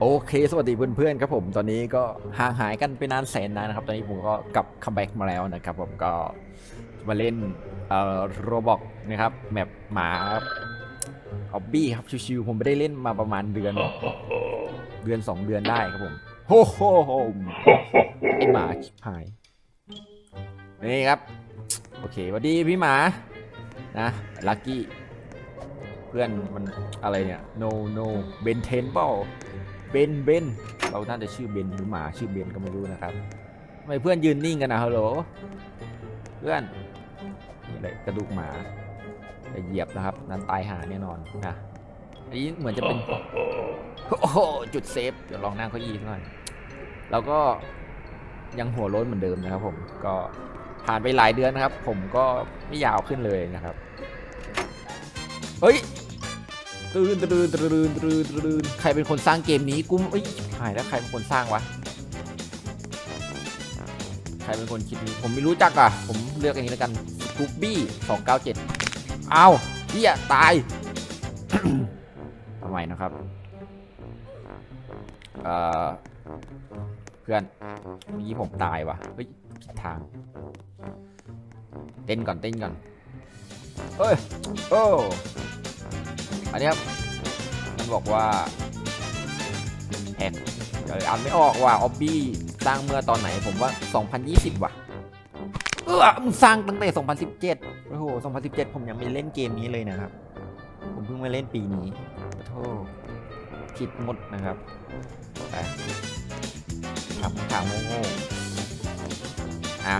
โอเค สวัสดีเพื่อนๆครับผมตอนนี้ก็ห่างหายกันไปนานแสนนานนะครับ ตอนนี้ผมก็กลับคัมแบ็กมาแล้วนะครับ ผมก็มาเล่นเอ่อโรบอกนะครับแมปหมาออบบี้ครับชิวๆผมไม่ได้เล่นมาประมาณเดือน เดือน2เดือนได้ครับผมโฮโฮโฮไอหมาชิบหายนี่ครับ โอเคสวัสดีพี่หมานะลักกี้ พื่อนมันอะไรเนี่ย no no เบนเทนเปล่าเบนเบนเราน่าจะชื่อเบนหรือหมาชื่อเบนก็ไม่รู้นะครับทำไมเพื่อนยืนนิ่งกันนะฮัลโหลเพื่อนนี่เลยกระดูกหมาไปเหยียบนะครับ นั้นตายหาแน่นอนนะอันนี้เหมือนจะเป็นโอ้โหจุดเซฟเดี๋ยวลองนั่งเก้าอี้สักหน่อยแล้วก็ยังหัวโล้นเหมือนเดิมนะครับผมก็ผ่านไปหลายเดือนนะครับ ผมก็ไม่ยาวขึ้นเลยนะครับ เฮ้ยตื่นตื่นตื่นตื่นตื่นใครเป็นคนสร้างเกมนี้กูเอ้ยหายแล้วใครเป็นคนสร้างวะใครเป็นคนคิดนี้ผมไม่รู้จักอะ ผมเลือกอันนี้แล้วกันกูบี้สองเก้าเจ็ดเอาเฮียตายทำไมนะครับเอ่อเพื่อนเมื่อกี้ผมตายวะเฮ้ยผิดทาง เต้นก่อนเต้นก่อนเฮ้ยโอ้ อันนี้มันบอกว่าแฮกเดี๋ยวอ่านไม่ออกว่าออบบี้สร้างเมื่อตอนไหนผมว่า 2020 ว่ะเออมึงสร้างตั้งแต่ 2017 โอ้โห 2017 ผมยังไม่เล่นเกมนี้เลยนะครับ ผมเพิ่งมาเล่นปีนี้ขอโทษผิดหมดนะครับไปถามถามโง่อะ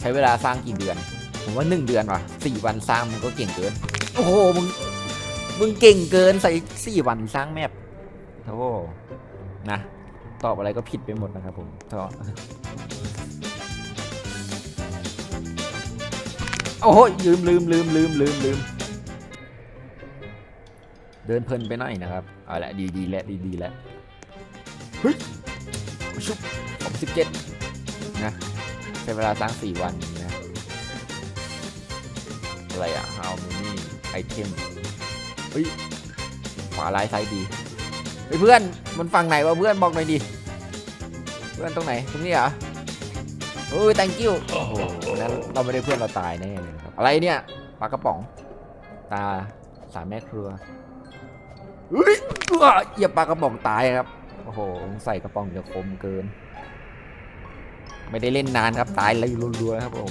ใช้เวลาสร้างกี่เดือน ผมว่า 1 เดือนว่ะ4วันสร้างมันก็เก่งเกิน โอ้โห มึง มึงเก่งเกินใส่สี่วันสร้างแมปโอ้นะ ตอบอะไรก็ผิดไปหมดนะครับผมก็โอ้โหลืมลืมลืมลืมลืมลืมเดินเพลินไปหน่อยนะครับ เอาละดีดีแล้วดีดีแล้วเฮ้ยชุบผมสิบเจ็ดนะใช้เวลาสร้างสี่วันนะ อะไรอะ how many item เฮ้ยขวาลายซ้ายดีเฮ้ยเพื่อนมันฝั่งไหนวะเพื่อนบอกหน่อยดิเพื่อนตรงไหนตรงนี้เหรอโอ้ย thank you โอ้โหนั้นเราไม่ได้เพื่อนเราตายแน่เลยครับอะไรเนี่ยปลากระป๋อง ตาสามแม่ครัวเฮ้ยเหยียบปลากระป๋องตายครับโอ้โหใส่กระป๋องจะคมเกิน ไม่ได้เล่นนานครับตายเลยรัวๆครับผม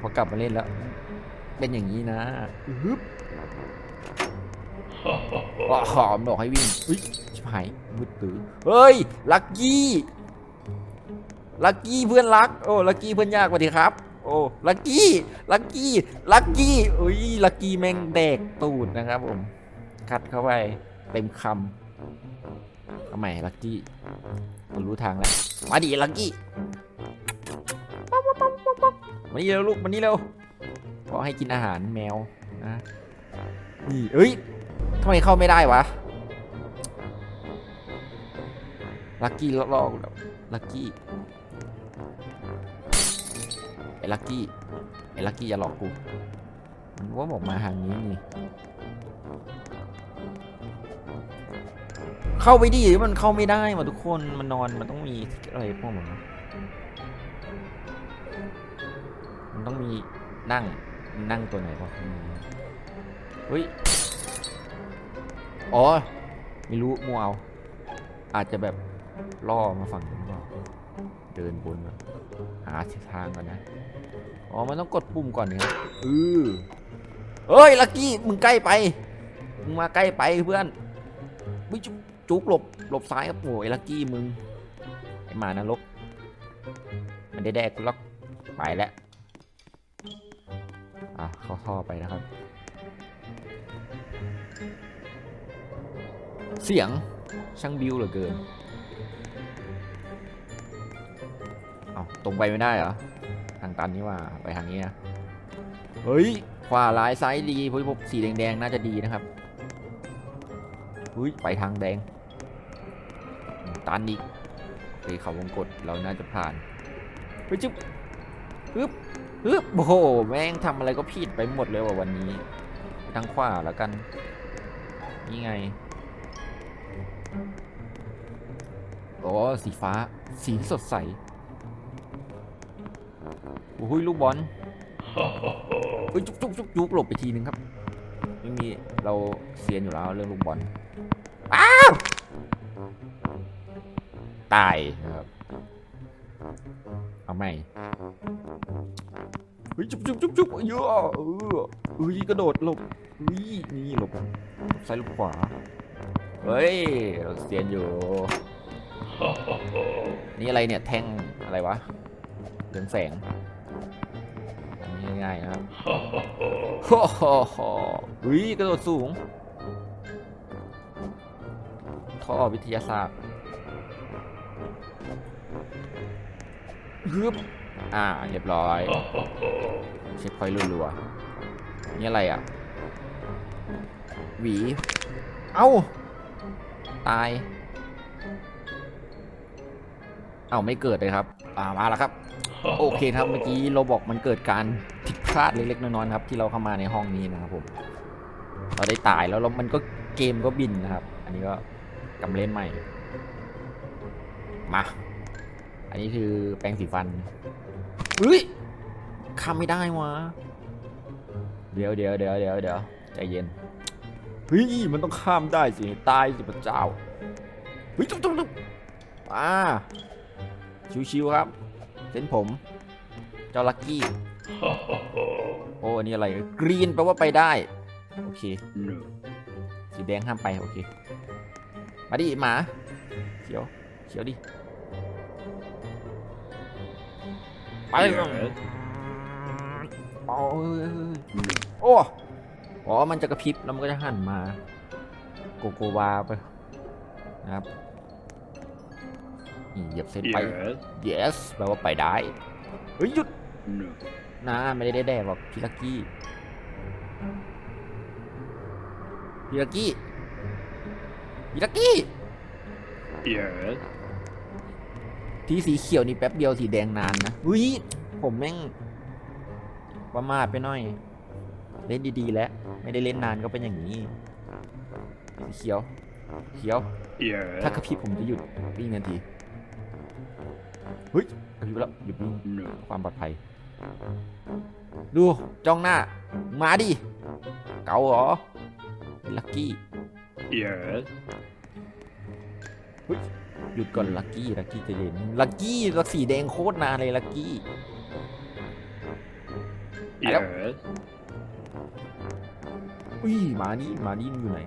พอกลับมาเล่นแล้ว เป็นอย่างนี้นะอึ๊บ อ๋อหอมบอกให้วิ่งอุ้ยชิบหายมืดตื้อเฮ้ย ลักกี้ ลักกี้เพื่อนรัก โอ้ ลักกี้เพื่อนยากสวัสดีครับ โอ้ ลักกี้ ลักกี้ ลักกี้อุ้ย ลักกี้แม่งแดกตูดนะครับผมคัดเข้าไป เต็มคำทำไมลักกี้มันรู้ทางแล้ว มาดิลักกี้มานี่เร็วลูกมานี่เร็วขอให้กินอาหารแมวนะ นี่เอ้ยทำไมเข้าไม่ได้วะ ลักกี้ลอกลักกี้ไอ้ลักกี้ไอ้ลักกี้อย่าหลอกกูมันว่าบอกมาทางนี้นี่ เข้าไปดิมันเข้าไม่ได้มาทุกคนมันนอนมันต้องมีอะไรพวกมันมันต้องมีนั่งนั่งตัวไหนวะ เฮ้ย อ๋อ ไม่รู้มัวเอา อาจจะแบบล่อมาฝั่งนี้เปล่าเดินบนมาหาทิศทางก่อนนะ อ๋อ มันต้องกดปุ่มก่อนเนี่ยเออเฮ้ย ลักกี้ มึงใกล้ไป มึงมาใกล้ไปเพื่อนวิจุจุกหลบ หลบซ้ายครับโอ้ยลักกี้มึง ไอหมานรก มันได้แดกกูล็อกไปแล้ว อะ เข้าท่อไปนะครับ เสียงช่างบิวเหลือเกิน เอาตรงไปไม่ได้เหรอ ทางตันนี่ว่าไปทางนี้นะเฮ้ย ขวาร้ายซ้ายดีพวกสีแดงๆ น่าจะดีนะครับเฮ้ยไปทางแดง ตันอีกโอเขาวงกดเราน่าจะผ่านเฮ้ยจุ๊บฮึบฮึบโอ้โหแม่งทำอะไรก็ผิดไปหมดเลยว่ะวันนี้ ทางขวาแล้วกัน นี่ไง โอ้สีฟ้า สีสดใส โอ้ยลูกบอลเฮ้ยจุกจุกจุกจุกหลบไปทีนึงครับไม่มีเราเซียนอยู่แล้วเรื่องลูกบอล อ้าว ตายนะครับ เอาใหม่เฮ้ยจุกจุกจุกจุกเยอะเออเฮ้ยกระโดดหลบเฮ้ยนี่หลบซ้ายหลบขวา เฮ้ยเราเซียนอยู่ นี่อะไรเนี่ยแท่งอะไรวะเรืองแสงง่ายๆนะครับโอ้โหเฮ้ยกระโดดสูง ท่อวิทยาศาสตร์ฮึบอ่า เรียบร้อย เช็คพอยต์รัวๆนี่อะไรอะ หวี เอ้า ตาย เอ้าไม่เกิดเลยครับ อ่ามาแล้วครับ โอเคครับเมื่อกี้เราบอกมันเกิดการผิดพลาดเล็กๆน้อยๆครับ ที่เราเข้ามาในห้องนี้นะครับผมเราได้ตายแล้วแล้วมันก็เกมก็บินนะครับ อันนี้ก็กำเล่นใหม่ มา อันนี้คือแปรงสีฟันเฮ้ยข้ามไม่ได้วะเดี๋ยวเดี๋ยวเดี๋ยวเดี๋ยวเดี๋ยวใจเย็น ฮ้ยมันต้องข้ามได้สิตายสิพระเจ้าเฮ้ยจุ๊บจุ๊บจุ๊บอ่าชิวๆครับเส้นผม เจ้าลักกี้ โอ้อันนี้อะไรกรีนแปลว่าไปได้ โอเค No. สีแดงห้ามไป โอเค มาดิหมาเขียวเขียวดิ ไป Yes. โอ้ยโอ้อ๋อ มันจะกระพริบแล้วมันก็จะหันมา โกโกวาไปนะครับนี่เหยียบเส้นไป Yes. yes แปลว่าไปได้ เฮ้ยหยุด No. นะไม่ได้แดกหรอกพี่ลักกี้พี่ลักกี้พี่ลักกี้ Yes. ที่สีเขียวนี่แป๊บเดียวสีแดงนานนะอุ้ยผมแม่งประมาทไปหน่อย เล่นดีๆ แล้ว ไม่ได้เล่นนานก็เป็นอย่างนี้สีเขียวเขียว ถ้า Yes. กระพริบผมจะหยุดวิ่งทันทีเฮ้ยกระพริบแล้วหยุดวิ่ง No. ความปลอดภัย ดูจ้องหน้า มาดิ เก๋าเหรอลักกี้ Yes. หยุดก่อนลักกี้ลักกี้ใจะเย็นลักกี้ลักสีแดงโคตรนานเลยลักกี้ Hello. Yes. อุ้ ยมานี่มานี่มันอยู่ไหน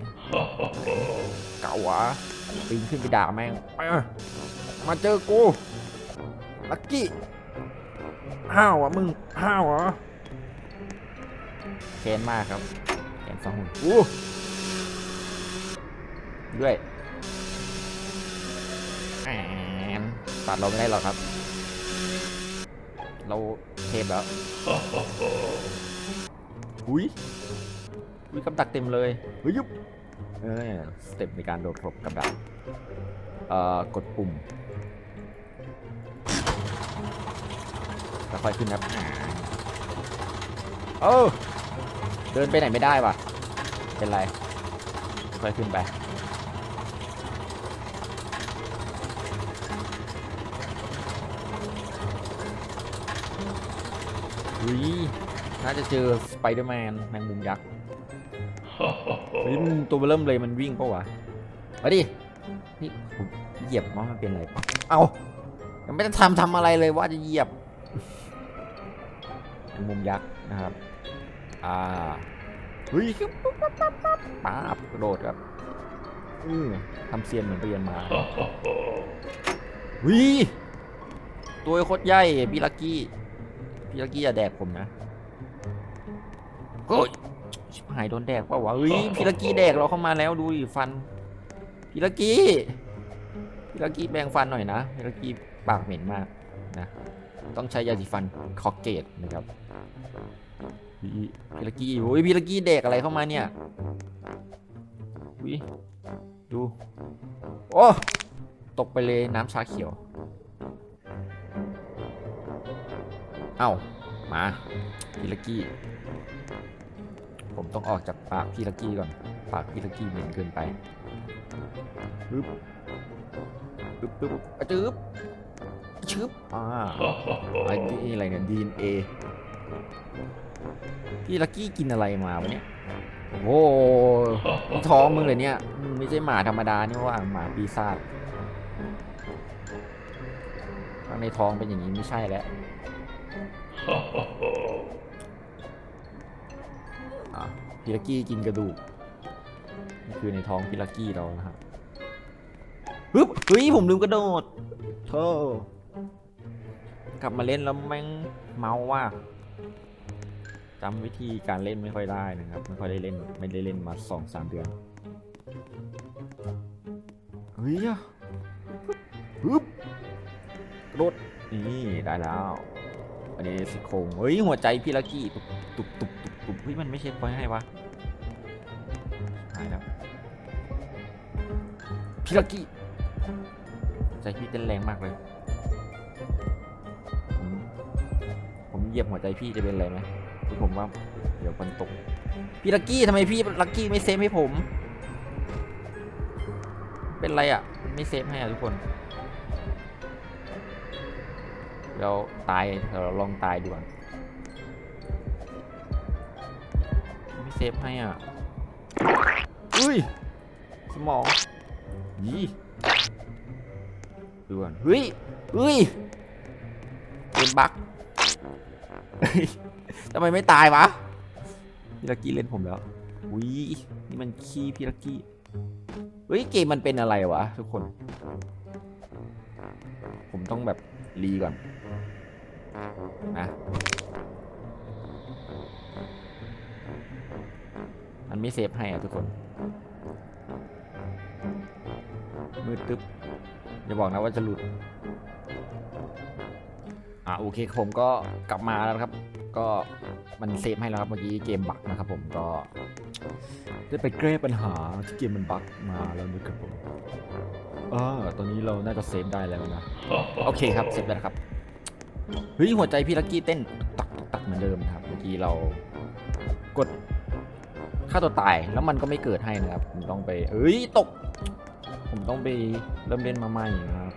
เก๋าวะปีนขึ้นไปด่าแม่ง มาเจอกูลักกี้ห้าวอะมึงห้าวเหรอแค้นมากครับแค้นสองหุ่นอู้ด้วยแอนตัดเราไม่ได้หรอกครับ เราเทพแล้วอุ้ย อุ้ยกับดักเต็มเลยเฮ้ยยุบเออสเต็ปในการโดดหลบกับดักเอ่อกดปุ่มแล้วค่อยขึ้นครับอ่าเออเดินไปไหนไม่ได้ว่ะ เป็นไร ค่อยขึ้นไปอุ้ยน่าจะเจอสไปเดอร์แมนแมงมุมยักษ์ เฮ้ยมันตัวเริ่มเลยมันวิ่งปะวะมาดิ นี่ผมเหยียบว่ามันเป็นอะไรปะเอายังไม่ได้ทำทำอะไรเลยว่าจะเหยียบแมงมุมยักษ์นะครับ อ่า เฮ้ยปั๊บปั๊บปั๊บปั๊บป๊าบกระโดดครับอือทำเซียนเหมือนไปเรียนมาวิตัวโคตรใหญ่พี่ลักกี้ พี่ลักกี้อย่าแดกผมนะ โอ้ย ชิบหายโดนแดกเปล่าวะเฮ้ยพี่ลักกี้แดกเราเข้ามาแล้วดูดิฟันพี่ลักกี้พี่ลักกี้แบ่งฟันหน่อยนะพี่ลักกี้ปากเหม็นมากนะต้องใช้ยาสีฟันคอเกตนะครับพี่พี่ลักกี้โอ้ยพี่ลักกี้แดกอะไรเข้ามาเนี่ยวิดูโอ้ตกไปเลยน้ำชาเขียวเอ้ามาพี่ลักกี้ ผมต้องออกจากปากพี่ลักกี้ก่อน ปากพี่ลักกี้เหม็นเกินไปปึ๊บปึ๊บปึ๊บอะจึ๊บชึบอ่าไอ้นี่อะไรเนี่ย DNA พี่ลักกี้กินอะไรมาวะเนี่ย โอ้โหนี่ท้องมึงเลยเนี่ยมึงไม่ใช่หมาธรรมดานี่ว่าหมาปีศาจข้างในท้องเป็นอย่างนี้ไม่ใช่แล้วอะ พี่ลักกี้กินกระดูกนี่คือในท้องพี่ลักกี้เรานะฮะฮึบเฮ้ยผมลืมกระโดดโธ่กลับมาเล่นแล้วแม่งเมาว่ะจำวิธีการเล่นไม่ค่อยได้นะครับ ไม่ค่อยได้เล่นไม่ได้เล่นมาสองสามเดือนเฮ้ยฮึบกระโดดนี่ได้แล้ว อันนี้สิโครงเฮ้ยหัวใจพี่ลักกี้ตุบตุบตุบตุบเฮ้ยมันไม่เช็คพอยให้วะ ลักกี้ใจพี่เต้นแรงมากเลยผมผมเหยียบหัวใจพี่จะเป็นอะไรไหมคือผมว่า เดี๋ยวมันตก พี่ลักกี้ทำไมพี่ลักกี้ไม่เซฟให้ผม เป็นไรอะ ไม่เซฟให้อะทุกคนเราตายเราลองตายดูก่อนไม่เซฟให้อะ อุ้ย สมอง ยี่ดูก่อนเฮ้ยเฮ้ยเป็นบั๊กเฮ้ยทำไมไม่ตายวะพี่ลักกี้เล่นผมแล้วอุ้ยนี่มันขี้พี่ลักกี้เฮ้ยเกมมันเป็นอะไรวะทุกคน ผมต้องแบบรีก่อนนะมันไม่เซฟให้อะทุกคน มืดตึ๊บอย่าบอกนะว่าจะหลุด อะโอเคผมก็กลับมาแล้วครับ ก็มันเซฟให้แล้วครับเมื่อกี้เกมบักนะครับผมก็ ได้ไปแก้ปัญหาที่เกมมันบักมาแล้วนะครับผมอ่าตอนนี้เราน่าจะเซฟได้แล้วนะ โอเคครับเซฟแล้ครับเฮ้ยหัวใจพี่ลักกี้เต้นตักตักเหมือนเดิมครับ เมื่อกี้เรากดฆ่าตัวตายแล้วมันก็ไม่เกิดให้นะครับผมต้องไปเอ้ยตก ผมต้องไปเริ่มเล่นมาใหม่นะครับ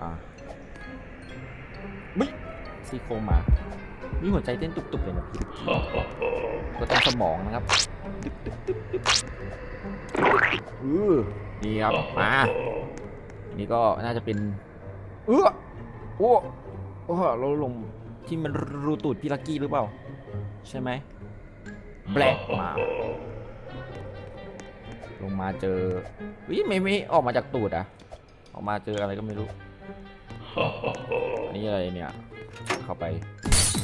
อ่าบิ๊ซี่โครงมานี่หัวใจเต้นตุบๆเลยนะพี่ก็ต้องสมองนะครับอือนี่ครับ มานี่ก็น่าจะเป็น เออโอ้โอ้เราลงที่มันรูตูดพี่ลักกี้หรือเปล่า ใช่ไหมแบล็กมา ลงมาเจอวิไม่ไม่ออกมาจากตูดอะออกมาเจออะไรก็ไม่รู้อันนี้อะไรเนี่ย เข้าไป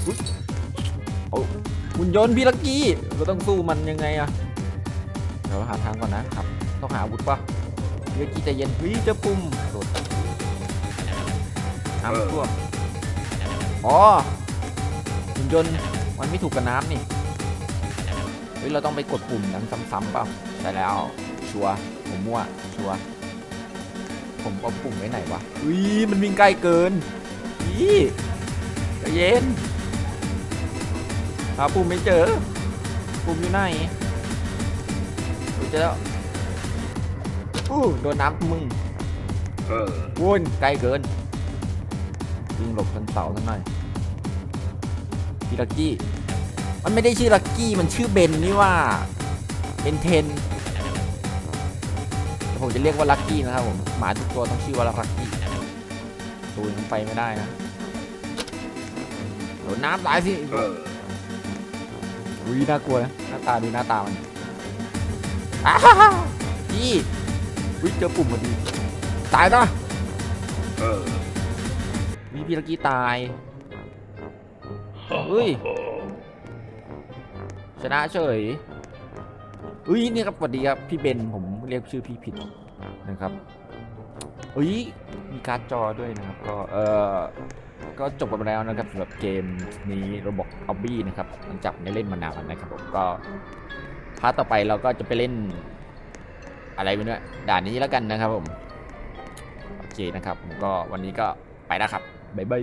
อุ๊ยโอ้หุ่นยนต์พี่ลักกี้เราต้องสู้มันยังไงอะเดี๋ยวหาทางก่อนนะครับ ต้องหาอาวุธปะพี่ลักกี้ใจเย็นเฮ้ยเจะปุ่มโดดน้ำท่วมอ๋อหุ่นยนต์มันไม่ถูกกับน้ำนี่เฮ้ยเราต้องไปกดปุ่มนั้นซ้ำๆเปล่า ใช่แล้ว ชัวร์ผมมั่วชัวร์ผมเอาปุ่มไว้ไหนวะอุ้ยมันวิ่งใกล้เกินพี่ใจเย็นหาปุ่มไม่เจอ ปุ่มอยู่ไหนดูเจอแล้วอู้โดนน้ำมึง Uh, วุ่นไกลเกินวิ่งหลบกันเสาสักหน่อยพี่ลักกี้ มันไม่ได้ชื่อลักกี้ มันชื่อเบนนี่ว่าเบนเทนแต่ ผมจะเรียกว่าลักกี้นะครับผมหมาทุกตัวต้องชื่อว่าลักกี้ตัวยังไปไม่ได้นะโดนน้ำตายสิ uh, อุ้ยน่ากลัวนะหน้าตาดูหน้าตามันอ้าพี่อุ้ยเจอปุ่มพอดีตายนะ uh, มีพี่ลักกี้ตาย Ui. ชนะเฉย อุ้ยนี่ครับสวัสดีครับพี่เบนผมเรียกชื่อพี่ผิดนะครับอุ้ยมีการ์ดจอด้วยนะครับ ก็เออก็จบกันไปแล้วนะครับสำหรับเกมนี้ระบบออบบี้นะครับหลังจากไม่เล่นมานานนะครับผมก็พาร์ทต่อไปเราก็จะไปเล่นอะไรไปเนี่ยด่านนี้แล้วกันนะครับผมโอเคนะครับผมก็วันนี้ก็ไปแล้วครับบ๊ายบาย